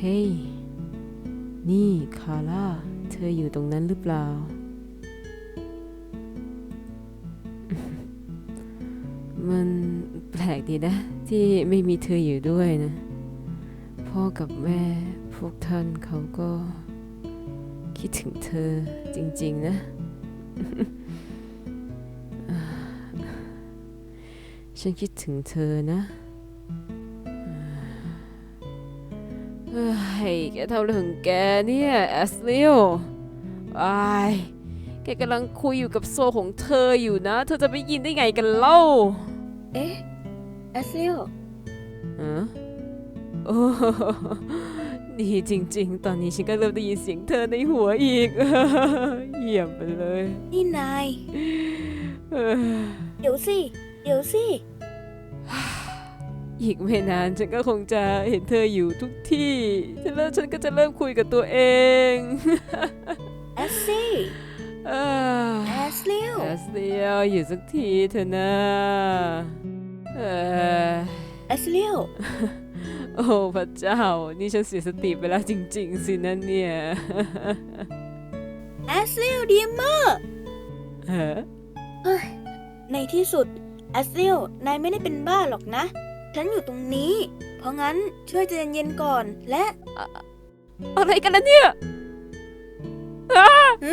เฮ้ย นี่คาร่า เธออยู่ตรงนั้นหรือเปล่า มันแปลกดีนะ ที่ไม่มีเธออยู่ด้วยนะ พ่อกับแม่พวกท่านเขาก็ คิดถึงเธอจริง ๆ นะ ฉันคิดถึงเธอนะ เฮ้ยแกทำเรื่องของแกเนี่ยแอสเลียวไอ้ายแกกำลังคุยอยู่กับโซของเธออยู่นะ เธอจะไม่ยินได้ไงกันเล่า เอ๊ะแอสเซลอะโอ้ดีจริง ๆ ตอนนี้ฉันก็เริ่มได้ยินเสียงเธอในหัวอีกเยี่ยมไปเลย นี่นายเออเดี๋ยวสิ เดี๋ยวสิ อีกไม่นานฉันก็คงจะเห็นเธออยู่ทุกที่ฉันแล้วฉันก็จะเริ่มคุยกับตัวเองแอสซี่เออแอสเซลแอสเดียวอยู่สักทีเถอะนะเออแอสเซลโอ้พระเจ้า นี่ฉันเสียสติไปแล้วจริง ๆ สินะเนี่ยแอสเซลดีมากฮะเฮ้ยในที่สุดแอสเซลนายไม่ได้เป็นบ้าหรอกนะ ฉันอยู่ตรงนี้ เพราะงั้นช่วยใจเย็นๆก่อนและ อะไรกันล่ะเนี่ยอ้า หึ